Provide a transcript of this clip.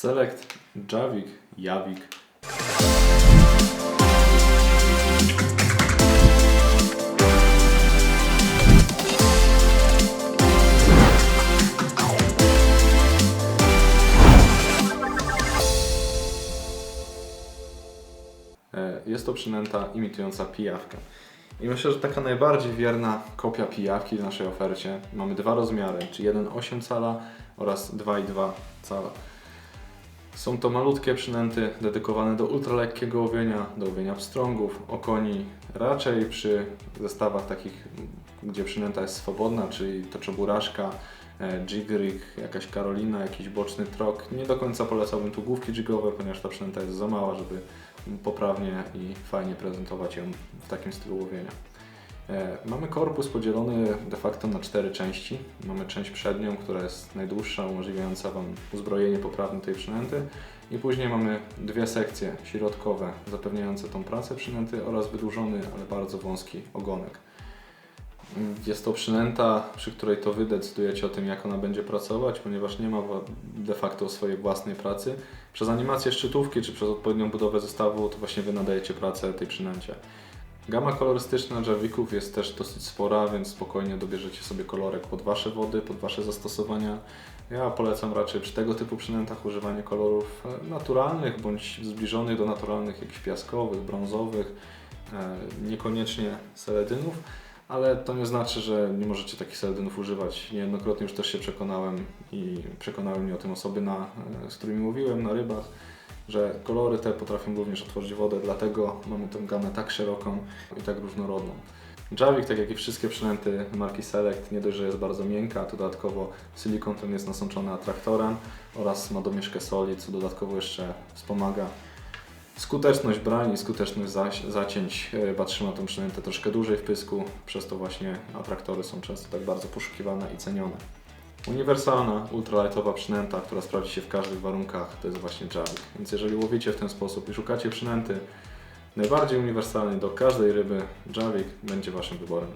Select, Javik, Javik. E, Jest to przynęta imitująca pijawkę. I myślę, że taka najbardziej wierna kopia pijawki w naszej ofercie. Mamy dwa rozmiary, czyli 1,8 cala oraz 2,2 cala. Są to malutkie przynęty dedykowane do ultralekkiego łowienia, do łowienia pstrągów, okoni. Raczej przy zestawach takich, gdzie przynęta jest swobodna, czyli e, jig rig, jakaś karolina, jakiś boczny trok. Nie do końca polecałbym tu główki jigowe, ponieważ ta przynęta jest za mała, żeby poprawnie i fajnie prezentować ją w takim stylu łowienia. E, Mamy korpus podzielony de facto na cztery części. Mamy część przednią, która jest najdłuższa, umożliwiająca Wam uzbrojenie poprawne tej przynęty. I później mamy dwie sekcje środkowe, zapewniające tą pracę przynęty oraz wydłużony, ale bardzo wąski ogonek. Jest to przynęta, przy której to Wy decydujecie o tym, jak ona będzie pracować, ponieważ nie ma de facto swojej własnej pracy. Przez animację szczytówki czy przez odpowiednią budowę zestawu to właśnie Wy nadajecie pracę tej przynęcie. Gama kolorystyczna Javików jest też dosyć spora, więc spokojnie dobierzecie sobie kolorek pod Wasze wody, pod Wasze zastosowania. Ja polecam raczej przy tego typu przynętach używanie kolorów e, naturalnych bądź zbliżonych do naturalnych, jakichś piaskowych, brązowych, e, niekoniecznie seledynów, ale to nie znaczy, że nie możecie takich seledynów używać. Niejednokrotnie już też się przekonałem i przekonały mnie o tym osoby, na, e, z którymi mówiłem na rybach, że kolory te potrafią również otworzyć wodę, dlatego mamy tę gamę tak szeroką i tak różnorodną. Javik, tak jak i wszystkie przynęty marki Select, nie dość, że jest bardzo miękka, to dodatkowo silikon ten jest nasączony atraktorem oraz ma domieszkę soli, co dodatkowo jeszcze wspomaga skuteczność brani, skuteczność zaś, zacięć. e, Chyba trzyma tą przynętę troszkę dłużej w pysku, przez to właśnie atraktory są często tak bardzo poszukiwane i cenione. Uniwersalna, ultralightowa przynęta, która sprawdzi się w każdych warunkach, to jest właśnie Javik. Więc jeżeli łowicie w ten sposób i szukacie przynęty najbardziej uniwersalnej do każdej ryby, Javik będzie Waszym wyborem.